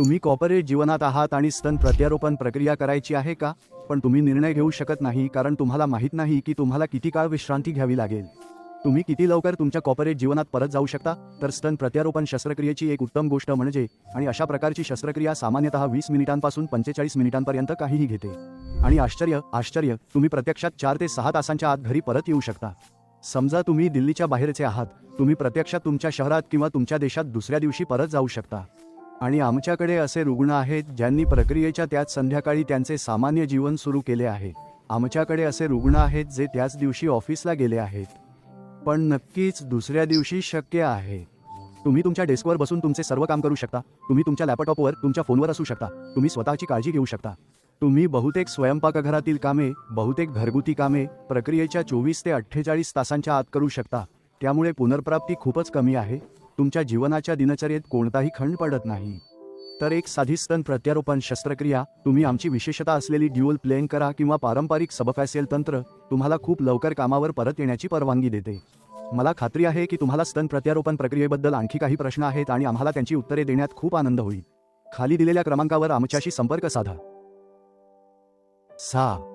तुम्ही कॉर्पोरेट जीवनात आहात आणि स्तन प्रत्यारोपण प्रक्रिया करायची आहे का? पण तुम्ही निर्णय घेऊ शकत नाही कारण तुम्हाला माहीत नाही की तुम्हाला किती काळ विश्रांती घ्यावी लागेल. तुम्ही किती लवकर तुमच्या कॉर्पोरेट जीवनात परत जाऊ शकता? तर स्तन प्रत्यारोपण शस्त्रक्रियेची एक उत्तम गोष्ट म्हणजे आणि अशा प्रकारची शस्त्रक्रिया सामान्यतः वीस मिनिटांपासून पंचेचाळीस मिनिटांपर्यंत काहीही घेते. आणि आश्चर्य आश्चर्य तुम्ही प्रत्यक्षात चार ते सहा तासांच्या आत घरी परत येऊ शकता. समजा तुम्ही दिल्लीच्या बाहेरचे आहात तुम्ही प्रत्यक्षात तुमच्या शहरात किंवा तुमच्या देशात दुसऱ्या दिवशी परत जाऊ शकता. आणि आमच्याकडे असे रुग्ण आहेत ज्यांनी प्रक्रियेच्या त्याच संध्याकाळी त्यांचे सामान्य जीवन सुरू केले आहे. आमच्याकडे असे रुग्ण आहेत जे त्याच दिवशी ऑफिसला गेले आहेत. पण नक्कीच दुसऱ्या दिवशी शक्य आहे. तुम्ही तुमच्या डेस्कवर बसून तुमचे सर्व काम करू शकता. तुम्ही तुमच्या लॅपटॉपवर तुमच्या फोनवर असू शकता. तुम्ही स्वतःची काळजी घेऊ शकता. तुम्ही बहुतेक स्वयंपाकघरातील कामे बहुतेक घरगुती कामे प्रक्रियेच्या चोवीस ते अठ्ठेचाळीस तासांच्या आत करू शकता. त्यामुळे पुनर्प्राप्ती खूपच कमी आहे. तुमच्या जीवनाच्या दिनचर्येत कोणताही खंड पडत नाही. तर एक साधी स्तन प्रत्यारोपण शस्त्रक्रिया तुम्ही आमची विशेषता असलेली ड्युअल प्लेन करा किंवा पारंपरिक सबफॅसियल तंत्र तुम्हाला खूप लवकर कामावर परत येण्याची परवानगी देते. मला खात्री आहे की तुम्हाला स्तन प्रत्यारोपण प्रक्रियेबद्दल आणखी काही प्रश्न आहेत आणि आम्हाला त्यांची उत्तरे देण्यात खूप आनंद होईल. खाली दिलेल्या क्रमांकावर आमच्याशी संपर्क साधा. सहा.